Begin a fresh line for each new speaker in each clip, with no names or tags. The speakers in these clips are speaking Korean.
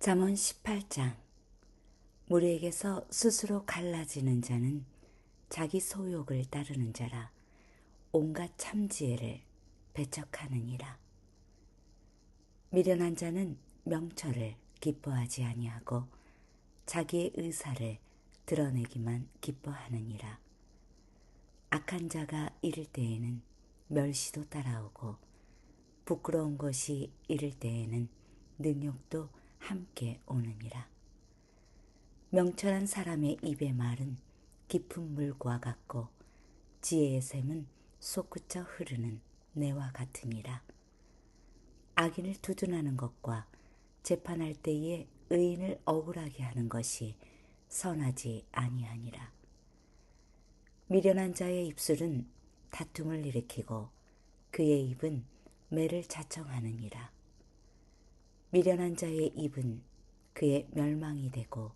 잠언 18장 무리에게서 스스로 갈라지는 자는 자기 소욕을 따르는 자라 온갖 참지혜를 배척하느니라. 미련한 자는 명철을 기뻐하지 아니하고 자기의 의사를 드러내기만 기뻐하느니라. 악한 자가 이를 때에는 멸시도 따라오고 부끄러운 것이 이를 때에는 능욕도 함께 오느니라. 명철한 사람의 입의 말은 깊은 물과 같고 지혜의 샘은 솟구쳐 흐르는 내와 같으니라. 악인을 두둔하는 것과 재판할 때에 의인을 억울하게 하는 것이 선하지 아니하니라. 미련한 자의 입술은 다툼을 일으키고 그의 입은 매를 자청하느니라. 미련한 자의 입은 그의 멸망이 되고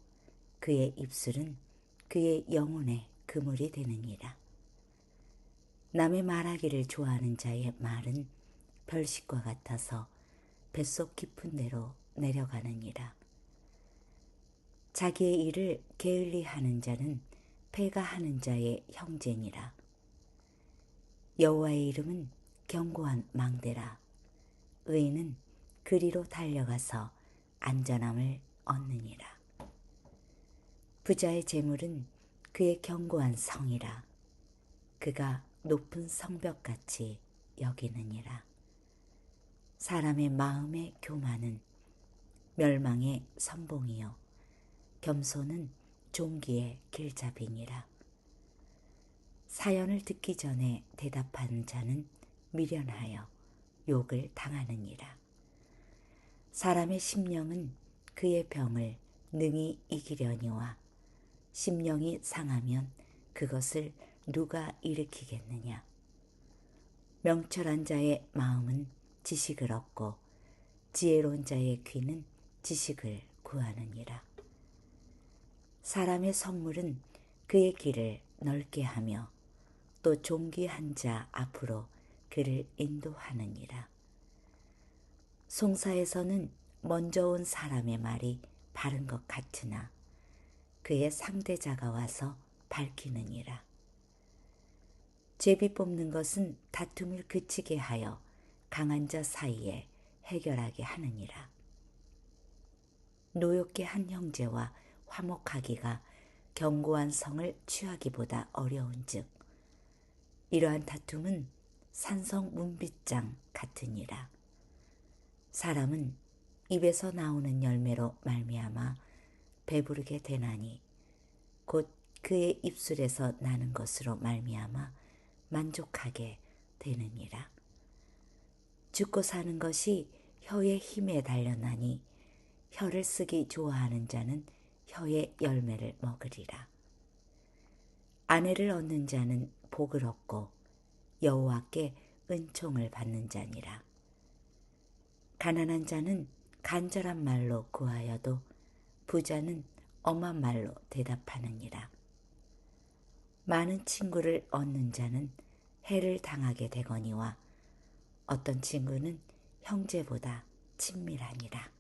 그의 입술은 그의 영혼의 그물이 되느니라. 남의 말하기를 좋아하는 자의 말은 별식과 같아서 뱃속 깊은 데로 내려가느니라. 자기의 일을 게을리 하는 자는 패가 하는 자의 형제니라. 여호와의 이름은 견고한 망대라. 의인은 그리로 달려가서 안전함을 얻느니라. 부자의 재물은 그의 견고한 성이라. 그가 높은 성벽같이 여기느니라. 사람의 마음의 교만은 멸망의 선봉이요. 겸손은 종기의 길잡이니라. 사연을 듣기 전에 대답하는 자는 미련하여 욕을 당하느니라. 사람의 심령은 그의 병을 능히 이기려니와 심령이 상하면 그것을 누가 일으키겠느냐. 명철한 자의 마음은 지식을 얻고 지혜로운 자의 귀는 지식을 구하느니라. 사람의 선물은 그의 길을 넓게 하며 또 종기한 자 앞으로 그를 인도하느니라. 송사에서는 먼저 온 사람의 말이 바른 것 같으나 그의 상대자가 와서 밝히느니라. 제비 뽑는 것은 다툼을 그치게 하여 강한 자 사이에 해결하게 하느니라. 노엽게 한 형제와 화목하기가 견고한 성을 취하기보다 어려운즉 이러한 다툼은 산성 문빗장 같으니라. 사람은 입에서 나오는 열매로 말미암아 배부르게 되나니 곧 그의 입술에서 나는 것으로 말미암아 만족하게 되느니라. 죽고 사는 것이 혀의 힘에 달렸나니 혀를 쓰기 좋아하는 자는 혀의 열매를 먹으리라. 아내를 얻는 자는 복을 얻고 여호와께 은총을 받는 자니라. 가난한 자는 간절한 말로 구하여도 부자는 엄한 말로 대답하느니라. 많은 친구를 얻는 자는 해를 당하게 되거니와 어떤 친구는 형제보다 친밀하니라.